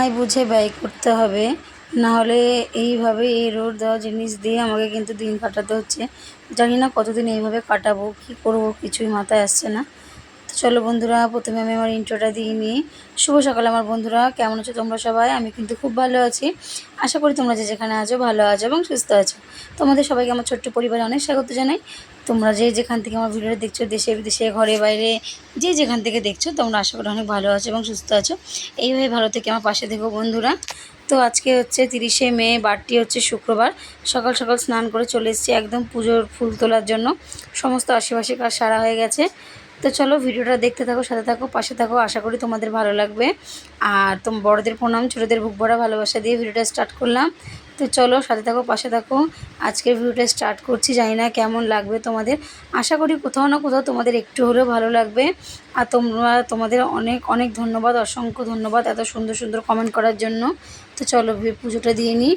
আয় বুঝে ব্যয় করতে হবে। না হলে এইভাবে এই রোড দেওয়া জিনিস দিয়ে আমাকে কিন্তু দিন কাটাতে হচ্ছে। জানি না কতদিন এইভাবে কাটাবো, কী করব কিছুই মাথায় আসছে না। তো চলো বন্ধুরা, প্রথমে আমি আমার ইন্ট্রোটা দিয়ে নিই। শুভ সকাল আমার বন্ধুরা, কেমন আছো তোমরা সবাই? আমি কিন্তু খুব ভালো আছি। আশা করি তোমরা যে যেখানে আছো ভালো আছো এবং সুস্থ আছো। তোমাদের সবাইকে আমার ছোট্ট পরিবারে অনেক স্বাগত জানাই। তোমরা যে যেখান থেকে আমার ভিডিওটা দেখছ, দেশে, বিদেশে, ঘরে, বাইরে, যে যেখান থেকে দেখছ, তোমরা আশা করি অনেক ভালো আছো এবং সুস্থ আছো। এইভাবে ভালো থেকে আমার পাশে থেকো বন্ধুরা। তো আজকে হচ্ছে তিরিশে মে, বারটি হচ্ছে শুক্রবার। সকাল সকাল স্নান করে চলে এসেছি একদম পুজোর ফুল তোলার জন্য। সমস্ত আশেপাশে কাজ সারা হয়ে গেছে। তো চলো ভিডিওটা দেখতে থাকো, সাথে থাকো, পাশে থাকো, আশা করি তোমাদের ভালো লাগবে। আর তোম বড়দের প্রণাম, ছোটোদের বুক ভরা ভালোবাসা দিয়ে ভিডিওটা স্টার্ট করলাম। তো চলো সাথে থাকো, পাশে থাকো। আজকের ভিডিওটা স্টার্ট করছি, জানি না কেমন লাগবে তোমাদের। আশা করি কোথাও না কোথাও তোমাদের একটু হলেও ভালো লাগবে। আর তোমরা, তোমাদের অনেক অনেক ধন্যবাদ, অসংখ্য ধন্যবাদ এত সুন্দর সুন্দর কমেন্ট করার জন্য। তো চলো পুজোটা দিয়ে নিই।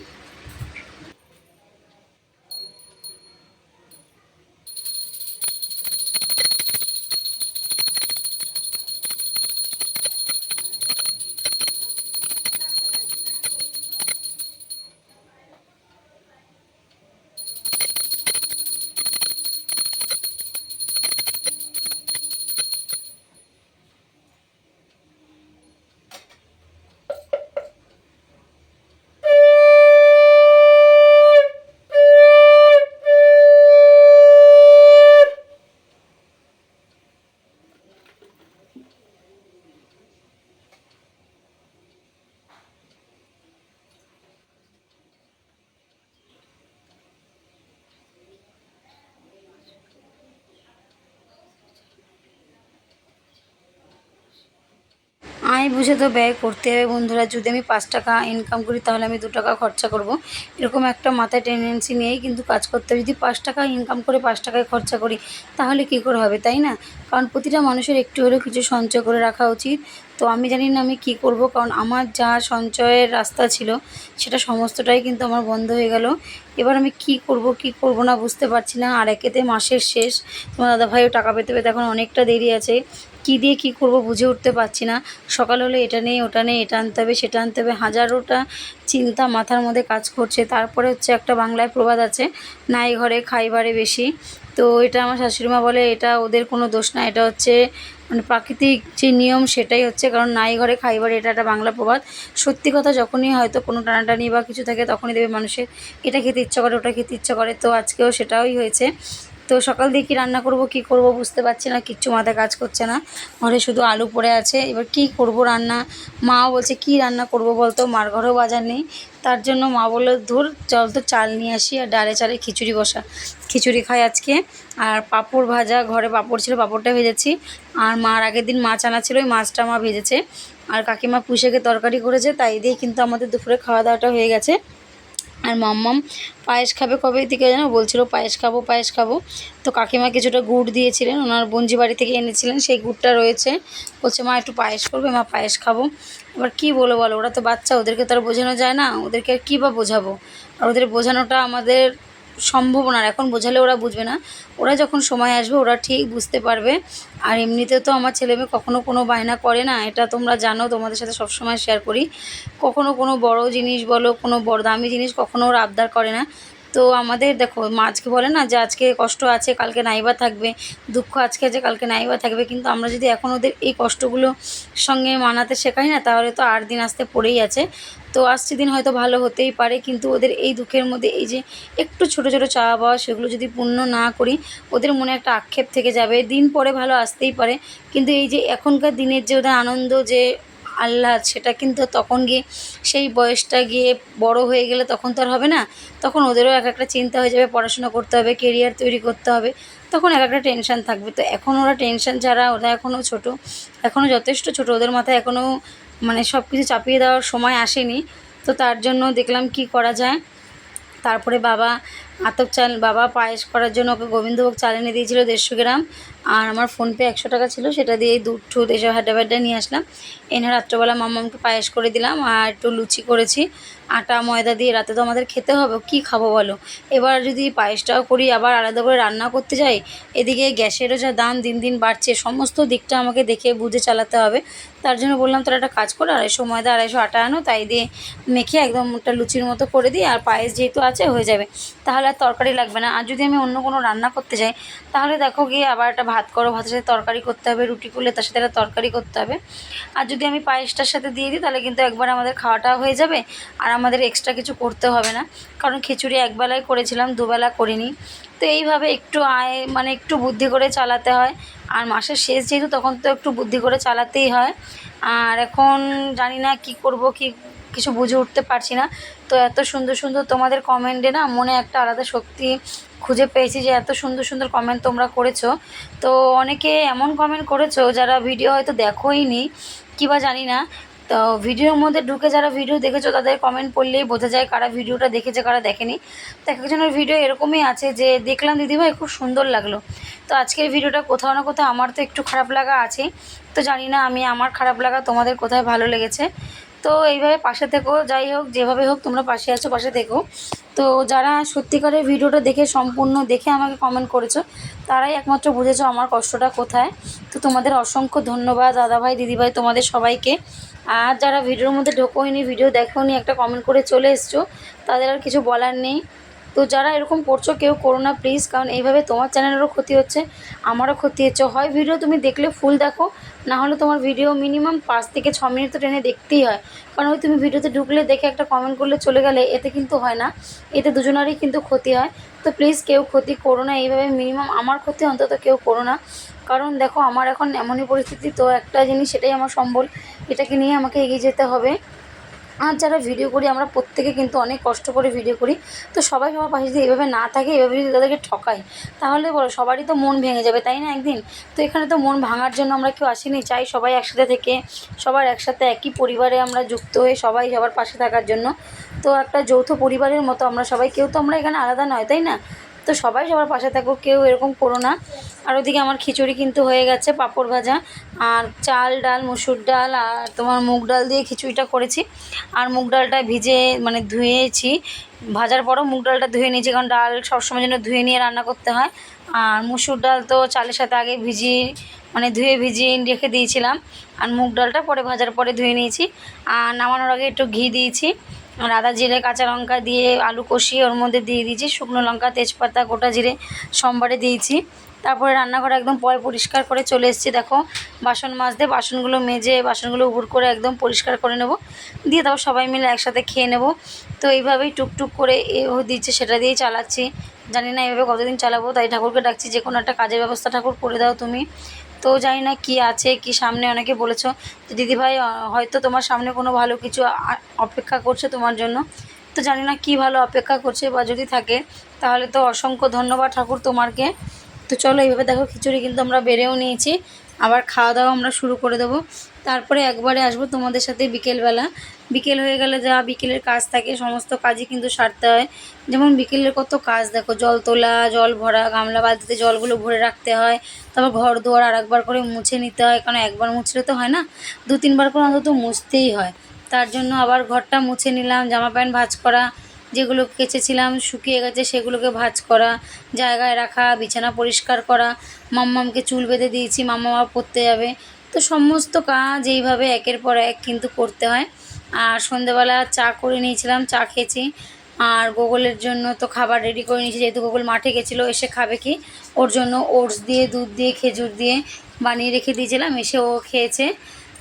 আয় বুঝে তো ব্যয় করতে হবে বন্ধুরা। যদি আমি পাঁচ টাকা ইনকাম করি, তাহলে আমি দু টাকা খরচা করব। এরকম একটা মাথায় টেন্ডেন্সি নিয়েই কিন্তু কাজ করতে হবে। যদি পাঁচ টাকা ইনকাম করে পাঁচ টাকায় খরচা করি, তাহলে কী করে হবে, তাই না? কারণ প্রতিটা মানুষের একটু হলেও কিছু সঞ্চয় করে রাখা উচিত। তো আমি জানি না আমি কী করব, কারণ আমার যা সঞ্চয়ের রাস্তা ছিল, সেটা সমস্তটাই কিন্তু আমার বন্ধ হয়ে গেল। এবার আমি কি করব কি করব না বুঝতে পারছি না। আর একেতে মাসের শেষ। তোমার দাদাভাইও টাকা পেতে পেতে এখন অনেকটা দেরি আছে। কী দিয়ে কী করব বুঝে উঠতে পারছি না। সকাল হলে এটা নেই, ওটা নেই, এটা আনতে হবে, সেটা আনতে হবে। হাজারোটা চিন্তা মাথার মধ্যে কাজ করছে। তারপরে হচ্ছে একটা বাংলায় প্রবাদ আছে, নাই ঘরে খাইবারে বেশি। তো এটা আমার শাশুড়িমা বলে, এটা ওদের কোনো দোষ না, এটা হচ্ছে মানে প্রাকৃতিক যে নিয়ম সেটাই হচ্ছে, কারণ নাই ঘরে খাইবার এটা একটা বাংলা প্রবাদ। সত্যি কথা যখনই হয়তো কোনো টানাটানি বা কিছু থাকে, তখনই দেবে মানুষের, এটা খেতে ইচ্ছা করে, ওটা খেতে ইচ্ছা করে। তো আজকেও সেটাই হয়েছে। তো সকাল দিয়ে কী রান্না করব, কি করব বুঝতে পারছি না, কিচ্ছু মাথায় কাজ করছে না। ঘরে শুধু আলু পড়ে আছে। এবার কি করব রান্না? মাও বলছে, কি রান্না করব বলতো? মার ঘরেও বাজার নেই। তার জন্য মা বলল, ধুর, চল তো চাল নিয়ে আসি আর ডালে চালে খিচুড়ি বসা। খিচুড়ি খাই আজকে। আর পাঁপড় ভাজা, ঘরে পাঁপড় ছিল, পাঁপড়টা ভেজেছি। আর মার আগের দিন মাছ আনা ছিল, ওই মাছটা মা ভেজেছে। আর কাকিমা পুষেকে তরকারি করেছে, তাই দিয়ে কিন্তু আমাদের দুপুরে খাওয়া দাওয়াটা হয়ে গেছে। আর মাম্মাম পায়েস খাবে কবে? থেকে যেন বলছিল, পায়েস খাব পায়েস খাব। তো কাকিমা কিছুটা গুড় দিয়েছিলেন, ওনার বঞ্জি বাড়ি থেকে এনেছিলেন, সেই গুড়টা রয়েছে। বলছে, মা, একটু পায়েস করবে, মা, পায়েস খাব। এবার কি বলো বলো, ওরা তো বাচ্চা, ওদেরকে তো আর বোঝানো যায় না, ওদেরকে আর কী বা বোঝাবো? আর ওদের বোঝানোটা আমাদের সম্ভব না এখন বোঝালে ওরা বুঝবে না। ওরা যখন সময় আসবে, ওরা ঠিক বুঝতে পারবে। আর এমনিতে তো আমার ছেলে মেয়ে কখনও কোনো বায়না করে না। এটা তোমরা জানো, তোমাদের সাথে সবসময় শেয়ার করি। কখনও কোনো বড় জিনিস বলো, কোনো বড় দামি জিনিস কখনও ওরা আবদার করে না। তো আমাদের দেখো আজকে বলে না যে আজকে কষ্ট আছে, কালকে নাইবা থাকবে, দুঃখ আজকে আছে, কালকে নাইবা থাকবে, কিন্তু আমরা যদি এখন ওদের এই কষ্টগুলো সঙ্গে মানাতে শেখাই না, তাহলে তো আট দিন আসতে পড়েই আছে। তো আসছে দিন হয়তো ভালো হতেই পারে, কিন্তু ওদের এই দুঃখের মধ্যে এই যে একটু ছোট ছোট চাওয়া পাওয়া, সেগুলো যদি পূর্ণ না করি, ওদের মনে একটা আক্ষেপ থেকে যাবে। দিন পরে ভালো আসতেই পারে, কিন্তু এই যে এখনকার দিনের যে ওদের আনন্দ যে আহ্লাদ, সেটা কিন্তু তখন গিয়ে সেই বয়সটা গিয়ে বড় হয়ে গেলে তখন তো আর হবে না। তখন ওদেরও এক একটা চিন্তা হয়ে যাবে, পড়াশোনা করতে হবে কেরিয়ার তৈরি করতে হবে, তখন এক একটা টেনশান থাকবে। তো এখন ওরা টেনশান ছাড়া ওরা এখনও ছোট এখনও যথেষ্ট ছোট, ওদের মাথায় এখনও মানে সব কিছু চাপিয়ে দেওয়ার সময় আসেনি। তো তার জন্য দেখলাম কি করা যায়। তারপরে বাবা আতপ চাল বাবা পায়েস করার জন্য ওকে গোবিন্দভোগ চাল এনে দিয়েছিল দেড়শো গ্রাম। আর আমার ফোনপে একশো টাকা ছিল, সেটা দিয়েই দুধ ঠুধ এসব হাড্ডা ফাড্ডা নিয়ে আসলাম। এনে রাত্রেবেলা মাম্মামকে পায়েস করে দিলাম আর একটু লুচি করেছি। আটা, ময়দা দিয়ে রাতে তো আমাদের খেতে হবে, কি খাব বলো? এবার যদি পায়েসটাও করি, আবার আলাদা করে রান্না করতে যাই, এদিকে গ্যাসেরও যা দাম দিন দিন বাড়ছে, সমস্ত দিকটা আমাকে দেখে বুঝে চালাতে হবে। তার জন্য বললাম, তোরা একটা কাজ করো, আড়াইশো ময়দা, আড়াইশো আটা আনো, তাই দিয়ে মেখে একদম একটা লুচির মতো করে দিই, আর পায়েস যেহেতু আছে, হয়ে যাবে। তাহলে আর তরকারি লাগবে না। আর যদি আমি অন্য কোনো রান্না করতে যাই, তাহলে দেখো গিয়ে আবার একটা ভাত করো, ভাতের সাথে তরকারি করতে হবে, রুটি করলে তার সাথে একটা তরকারি করতে হবে। আর যদি আমি পায়েসটার সাথে দিয়ে দিই, তাহলে কিন্তু একবার আমাদের খাওয়াটা হয়ে যাবে, আর আমাদের এক্সট্রা কিছু করতে হবে না। কারণ খিচুড়ি একবেলায় করেছিলাম, দুবেলা করিনি। তো এইভাবে একটু আয় মানে একটু বুদ্ধি করে চালাতে হয়। আর মাসের শেষ যেহেতু, তখন তো একটু বুদ্ধি করে চালাতেই হয়। আর এখন জানি না কি করব, কি কিছু বুঝে উঠতে পারছি না। তো এত সুন্দর সুন্দর তোমাদের কমেন্টে না মনে একটা আলাদা শক্তি খুঁজে পেয়েছি যে এত সুন্দর সুন্দর কমেন্ট তোমরা করেছ। তো অনেকে এমন কমেন্ট করেছ যারা ভিডিও হয়তো দেখোই নি কিবা জানি না। তো ভিডিওর মধ্যে ঢুকে যারা ভিডিও দেখেছ তাদের কমেন্ট পড়লেই বোঝা যায় কারা ভিডিওটা দেখেছে, কারা দেখেনি। তো এক একজনের ভিডিও এরকমই আছে যে দেখলাম দিদিভাই খুব সুন্দর লাগল। তো আজকের ভিডিওটা কোথাও না কোথাও আমার তো একটু খারাপ লাগা আছে তো জানি না আমি আমার খারাপ লাগা তোমাদের কোথায় ভালো লেগেছে। তো এইভাবে পাশে থেকো, যাই হোক, যেভাবে হোক তোমরা পাশে আছো, পাশে থেকো। তো যারা সত্যিকারের ভিডিওটা দেখে সম্পূর্ণ দেখে আমাকে কমেন্ট করেছ, তারাই একমাত্র বুঝেছ আমার কষ্টটা কোথায়। তো তোমাদের অসংখ্য ধন্যবাদ দাদাভাই, দিদিভাই, তোমাদের সবাইকে। আর যারা ভিডিওর মধ্যে ঢোকোইনি ভিডিও দেখোনি, একটা কমেন্ট করে চলে এসছো, তাদের আর কিছু বলার নেই। তো যারা এরকম করছ, কেউ করো না প্লিজ কারণ এইভাবে তোমার চ্যানেলেরও ক্ষতি হচ্ছে, আমারও ক্ষতি হচ্ছে। হয় ভিডিও তুমি দেখলে ফুল দেখো, না হলে তোমার ভিডিও মিনিমাম পাঁচ থেকে ছ মিনিট তো টেনে দেখতেই হয়। কারণ ওই তুমি ভিডিওতে ঢুকলে দেখে একটা কমেন্ট করলে চলে গেলে, এতে কিন্তু হয় না, এতে দুজনারই কিন্তু ক্ষতি হয়। তো প্লিজ কেউ ক্ষতি করো না, এইভাবে মিনিমাম আমার ক্ষতি অন্তত কেউ করো না। কারণ দেখো, আমার এখন এমনই পরিস্থিতি, তো একটা জিনিস সেটাই আমার সম্বল, এটাকে নিয়ে আমাকে এগিয়ে যেতে হবে। আর যারা ভিডিও করি, আমরা প্রত্যেকে কিন্তু অনেক কষ্ট করে ভিডিও করি। তো সবাই সবার পাশে যদি এভাবে না থাকে, এভাবে যদি তাদেরকে ঠকাই, তাহলে বলো সবারই তো মন ভেঙে যাবে, তাই না একদিন? তো এখানে তো মন ভাঙার জন্য আমরা কেউ আসিনি, চাই সবাই একসাথে থেকে, সবার একসাথে একই পরিবারে আমরা যুক্ত হয়ে সবাই সবার পাশে থাকার জন্য। তো একটা যৌথ পরিবারের মতো আমরা সবাই, কেউ তো আমরা এখানে আলাদা নয়, তাই না? তো সবাই সবার পাশে থাকো কেউ এরকম করো না। আর ওদিকে আমার খিচুড়ি কিন্তু হয়ে গেছে, পাঁপড় ভাজা। আর চাল ডাল, মুসুর ডাল আর তোমার মুগ ডাল দিয়ে খিচুড়িটা করেছি। আর মুগ ডালটা ভিজে মানে ধুয়েছি। ভাজার পরও মুগ ডালটা ধুয়ে নিয়েছি, কারণ ডাল সবসময় জন্য ধুয়ে নিয়ে রান্না করতে হয়। আর মুসুর ডাল তো চালের সাথে আগে ভিজিয়ে মানে ধুয়ে ভিজিয়ে রেখে দিয়েছিলাম। আর মুগ ডালটা পরে ভাজার পরে ধুয়ে নিয়েছি। আর নামানোর আগে একটু ঘি দিয়েছি। আর আদা জিরে, কাঁচা লঙ্কা দিয়ে আলু কষিয়ে ওর মধ্যে দিয়ে দিয়েছি। শুকনো লঙ্কা, তেজপাতা, গোটা জিরে সোমবারে দিয়েছি। তারপরে রান্নাঘর একদম পয় পরিষ্কার করে চলে এসেছি। দেখো, বাসন মাজতে বাসনগুলো মেজে বাসনগুলো উবুর করে একদম পরিষ্কার করে নেব। দিয়ে তারপর সবাই মিলে একসাথে খেয়ে নেব। তো এইভাবেই টুকটুক করে এ ও দিচ্ছে, সেটা দিয়েই চালাচ্ছি। জানি না এভাবে কতদিন চালাবো, তাই ঠাকুরকে ডাকছি, যে কোনো একটা কাজের ব্যবস্থা ঠাকুর করে দাও তুমি। তো জানি না কি আছে, কি সামনে অনেকে বলেছ। তো দিদিভাই হয়তো তোমার সামনে কোনো ভালো কিছু অপেক্ষা করছে তোমার জন্য। তো জানি না কি ভালো অপেক্ষা করছে বা যদি থাকে, তাহলে তো অসংখ্য ধন্যবাদ ঠাকুর তোমারকে তো চলো এইভাবে দেখো, খিচুড়ি কিন্তু আমরা বেড়েও নিয়েছি। আবার খাওয়া দাওয়া আমরা শুরু করে দেবো। তারপরে একবারে আসব তোমাদের সাথে বিকেলবেলা। বিকেল হয়ে গেলে যা বিকেলের কাজ থাকে, সমস্ত কাজই কিন্তু সারতে হয়। যেমন বিকেলের কত কাজ, দেখো জল তোলা, জল ভরা, গামলা বালতিতে জলগুলো ভরে রাখতে হয়। তারপর ঘর দুয়ার আর একবার করে মুছে নিতে হয়, কারণ একবার মুছলে তো হয় না। দু তিনবার করে অন্তত মুছতেই হয়। তার জন্য আবার ঘরটা মুছে নিলাম, জামা প্যান্ট ভাজ করা, যেগুলো কেচেছিলাম শুকিয়ে গেছে সেগুলোকে ভাজ করা, জায়গায় রাখা, বিছানা পরিষ্কার করা। মাম্মামকে চুল বেঁধে দিয়েছি মাম্মা পরতে যাবে। তো সমস্ত কাজ এইভাবে একের পর এক কিন্তু করতে হয়। আর সন্ধেবেলা চা করে নিয়েছিলাম, চা খেয়েছি। আর গোগলের জন্য তো খাবার রেডি করে নিয়েছি, যেহেতু গোগল মাঠে গেছিল, এসে খাবে কি? ওর জন্য ওটস দিয়ে, দুধ দিয়ে, খেজুর দিয়ে বানিয়ে রেখে দিয়েছিলাম, এসে ও খেয়েছে।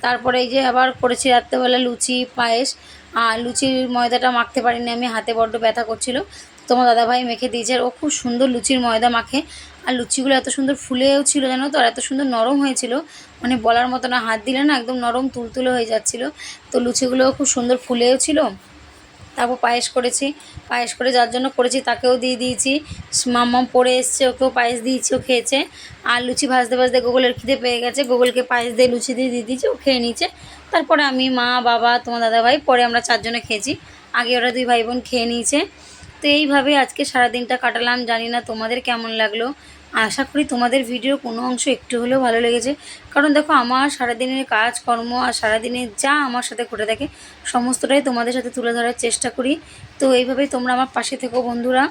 তারপরে এই যে আবার করেছি রাত্রেবেলা লুচি, পায়েস। আর লুচির ময়দাটা মাখতে পারিনি আমি, হাতে বড্ড ব্যথা করছিল। তোমার দাদাভাই মেখে দিয়েছে, আর ও খুব সুন্দর লুচির ময়দা মাখে। আর লুচিগুলো এত সুন্দর ফুলেও ছিল জানো তো, আর এত সুন্দর নরম হয়েছিল। মানে বলার মতো না, হাত দিলে না একদম নরম তুলতুলে হয়ে যাচ্ছিল। তো লুচিগুলোও খুব সুন্দর ফুলেও ছিল। তারপর পায়েস করেছি। পায়েস করে যার জন্য করেছি তাকেও দিয়ে দিয়েছি। মাম্মাম পড়ে এসছে, ওকেও পায়েস দিয়েছি, ও খেয়েছে। আর লুচি ভাজতে ভাজতে গোগলের খিদে পেয়ে গেছে। গোগলকে পায়েস দিয়ে লুচি দিয়ে দিয়ে দিয়েছি, ও খেয়ে নিয়েছে। তারপরে আমি মা, বাবা, তোমার দাদাভাই পরে আমরা চারজনে খেয়েছি। আগে ওরা দুই ভাই বোন খেয়ে নিয়েছে। তো এইভাবে আজকে সারাদিনটা কাটালাম, জানি না তোমাদের কেমন লাগল। আশা করি তোমাদের ভিডিও কোনো অংশ একটু হলেও ভালো লেগেছে। কারণ দেখো, আমার সারাদিনের কাজকর্ম আর সারাদিনের যা আমার সাথে ঘটে থাকে, সমস্তটাই তোমাদের সাথে তুলে ধরার চেষ্টা করি। তো এইভাবেই তোমরা আমার পাশে থেকো বন্ধুরা।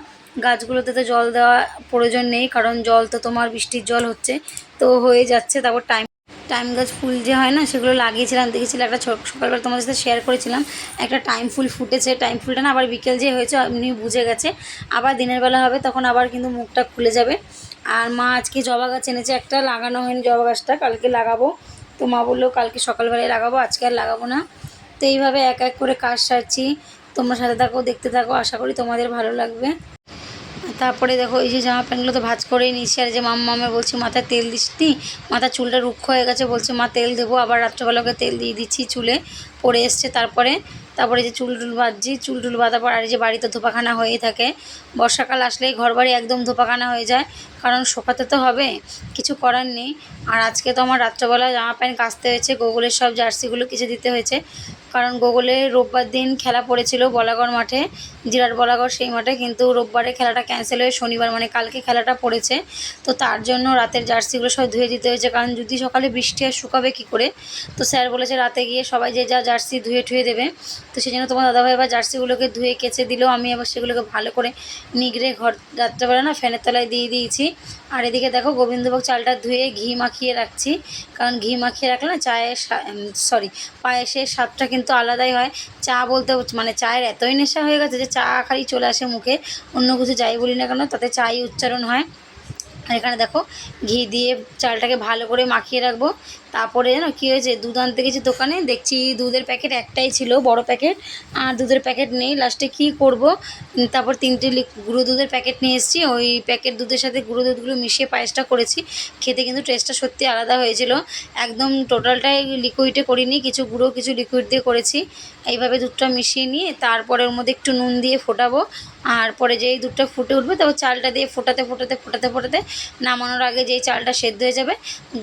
গাছগুলোতে তো জল দেওয়া প্রয়োজন নেই, কারণ জল তো তোমার বৃষ্টির জল হচ্ছে। তো হয়ে যাচ্ছে, তারপর টাইম টাইম গাছ ফুল যে হয় না, সেগুলো লাগিয়েছিলাম, দেখেছিলাম, একটা সকালবেলা তোমাদের সাথে শেয়ার করেছিলাম, একটা টাইম ফুল ফুটেছে টাইম ফুলটা না আবার বিকেল যে হয়েছে, এমনি বুঝে গেছে, আবার দিনের বেলা হবে, তখন আবার কিন্তু মুখটা খুলে যাবে। আর মা আজকে জবা গাছ এনেছে, একটা লাগানো হয়নি জবা গাছটা, কালকে লাগাবো। তো মা বলল, কালকে সকালবেলায় লাগাবো, আজকে আর লাগাবো না। তো এইভাবে এক এক করে কাজ সারছি। তোমরা সাথে থাকো, দেখতে থাকো, আশা করি তোমাদের ভালো লাগবে। তারপরে দেখো এই যে জামা প্যান্টগুলো তো ভাজ করেই নিচ্ছি আর যে মাম্মা মামে বলছি মাথায় তেল দিস নি? মাথার চুলটা রুক্ষ হয়ে গেছে, বলছে, মা, তেল দেবো। আবার রাত্রেবেলাকে তেল দিয়ে দিচ্ছি চুলে পড়ে এসছে তারপরে। তারপরে যে চুল টুল বাঁধছি চুল টুল বাঁধার পর আর যে বাড়িতে ধোপাখানা হয়েই থাকে। বর্ষাকাল আসলেই ঘর বাড়ি একদম ধোপাখানা হয়ে যায়, কারণ শোকাতে তো হবে, কিছু করার নেই। আর আজকে তো আমার রাত্রেবেলা জামা প্যান্ট কাচতে হয়েছে, গোগলের সব জার্সিগুলো কিছু দিতে হয়েছে। কারণ গোগলে রোববার দিন খেলা পড়েছিল বলাগড় মাঠে জিরাট বলাগড় সেই মাঠে, কিন্তু রোববারে খেলাটা ক্যান্সেল হয়ে শনিবার মানে কালকে খেলাটা পড়েছে। তো তার জন্য রাতের জার্সিগুলো সব ধুয়ে দিতে হয়েছে, কারণ যদি সকালে বৃষ্টি আর শুকাবে কী করে? তো স্যার বলেছে রাতে গিয়ে সবাই যে যা জার্সি ধুয়ে ঠুয়ে দেবে। তো সেই জন্য তোমার দাদাভাই এবার জার্সিগুলোকে ধুয়ে কেচে দিলেও আমি আবার সেগুলোকে ভালো করে নিগড়ে ঘর, রাত্রেবেলা না ফ্যানের তলায় দিয়ে দিয়েছি। আর এদিকে দেখো গোবিন্দভোগ চালটা ধুয়ে ঘি মাখিয়ে রাখছি। কারণ ঘি মাখিয়ে রাখলে চায়ের সরি পায়েসের স্বাদটা কিন্তু আলাদাই হয়। চা বলতে মানে চায়ের এতই নেশা হয়ে গেছে যে চা খালি চলে আসে মুখে। অন্য কিছু যাই বলি না কেন, তাতে চাই উচ্চারণ হয়। আর এখানে দেখো ঘি দিয়ে চালটাকে ভালো করে মাখিয়ে রাখব। তারপরে জানো কী হয়েছে, দুধ আনতে গেছি দোকানে, দেখছি দুধের প্যাকেট একটাই ছিল, বড় প্যাকেট, আর দুধের প্যাকেট নেই, লাস্টে কী করব? তারপর তিনটে গুঁড়ো দুধের প্যাকেট নিয়ে এসেছি, ওই প্যাকেট দুধের সাথে গুঁড়ো দুধগুলো মিশিয়ে পায়েসটা করেছি, খেতে কিন্তু টেস্টটা সত্যি আলাদা হয়েছিল, একদম টোটালটাই লিকুইডে করিনি, কিছু গুঁড়ো, কিছু লিকুইড দিয়ে করেছি, এইভাবে দুধটা মিশিয়ে নিয়ে, তারপরে ওর মধ্যে একটু নুন দিয়ে ফোটাবো, আর পরে যেই দুধটা ফুটে উঠবে, তারপর চালটা দিয়ে ফোটাতে ফোটাতে ফোটাতে ফোটাতে, নামানোর আগে যেই চালটা সেদ্ধ হয়ে যাবে,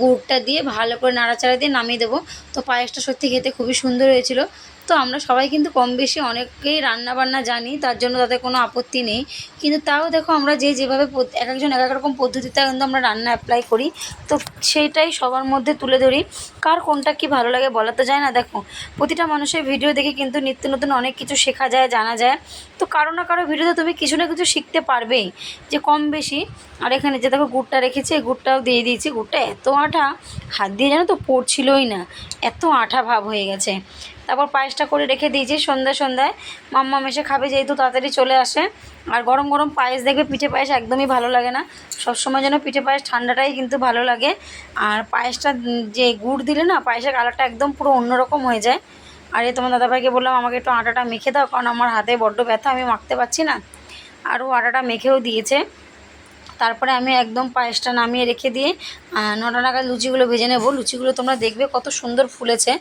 গুড়টা দিয়ে ভালো করে নাড়াচাড়া দিয়ে নামিয়ে দেবো। তো পায়েসটা সত্যি খেতে খুবই সুন্দর হয়েছিল। তো আমরা সবাই কিন্তু কম বেশি অনেকেই রান্না বান্না জানি, তার জন্য তাদের কোনো আপত্তি নেই। কিন্তু তাও দেখো আমরা যে যেভাবে এক একজন এক এক রকম পদ্ধতিতে কিন্তু আমরা রান্না অ্যাপ্লাই করি। তো সেইটাই সবার মধ্যে তুলে ধরি। কার কোনটা কি ভালো লাগে বলা তো যায় না। দেখো, প্রতিটা মানুষের ভিডিও দেখে কিন্তু নিত্য নতুন অনেক কিছু শেখা যায়, জানা যায়। তো কারও না কারও ভিডিওতে তুমি কিছু না কিছু শিখতে পারবেই, যে কম বেশি। আর এখানে যে দেখো গুড়টা রেখেছি গুড়টাও দিয়ে দিয়েছি। গুড়টা এত আঠা, হাত দিয়ে জানো তো পড়ছিলই না, এত আঠা ভাব হয়ে গেছে। তারপর পায়েসটা করে রেখে দিয়েছি সন্ধ্যায় সন্ধ্যায়। মাম্মা মেশে খাবে যেহেতু তাড়াতাড়ি চলে আসে। আর গরম গরম পায়েস দেখবে পিঠে পায়েস একদমই ভালো লাগে না। সবসময় যেন পিঠে পায়েস ঠান্ডাটাই কিন্তু ভালো লাগে। আর পায়েসটা যে গুড় দিলে না, পায়েসের কালারটা একদম পুরো অন্যরকম হয়ে যায়। আর এই তোমার দাদাভাইকে বললাম, আমাকে একটু আটাটা মেখে দাও, কারণ আমার হাতে বড্ড ব্যথা, আমি মাখতে পারছি না। আর ও আটাটা মেখেও দিয়েছে। তারপরে আমি একদম পায়েসটা নামিয়ে রেখে দিয়ে নটা নাগাদ লুচিগুলো ভেজে নেব। লুচিগুলো তোমরা দেখবে কত সুন্দর ফুলেছে।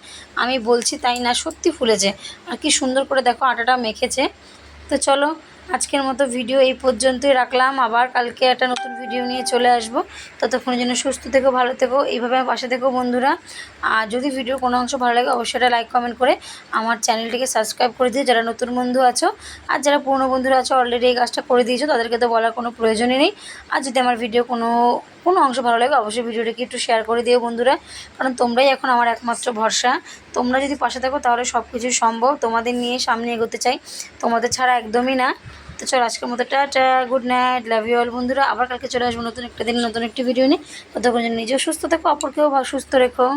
আমি বলছি তাই না, সত্যি ফুলেছে। আর কি সুন্দর করে দেখো আটাটা মেখেছে। তো চলো আজকের মতো ভিডিও এই পর্যন্তই রাখলাম। আবার কালকে একটা নতুন ভিডিও নিয়ে চলে আসব। ততক্ষণের জন্য সুস্থ থেকো, ভালো থেকো। এইভাবে আমার পাশে থেকো বন্ধুরা। আর যদি ভিডিওর কোনো অংশ ভালো লাগে, অবশ্যই একটা লাইক কমেন্ট করে আমার চ্যানেলটিকে সাবস্ক্রাইব করে দিও। যারা নতুন বন্ধু আছো আর যারা পুরনো বন্ধুরা আছো অলরেডি এই কাজটা করে দিয়েছ, তাদেরকে তো বলার কোনো প্রয়োজনই নেই। আর যদি আমার ভিডিও কোনো কোনো অংশ ভালো লাগে অবশ্যই ভিডিওটাকে একটু শেয়ার করে দিও বন্ধুরা। কারণ তোমরাই এখন আমার একমাত্র ভরসা। তোমরা যদি পাশে থাকো, তাহলে সব কিছু সম্ভব। তোমাদের নিয়ে সামনে এগোতে চাই। তোমাদের ছাড়া একদমই না। তো চলো, আজকের মতো tata good night love you all বন্ধুরা। আবার কালকে চলে আসব নতুন একটা দিন, নতুন একটি ভিডিও নিয়ে। ততক্ষণ নিজেও সুস্থ থাকো, অপরকেও সুস্থ রেখো।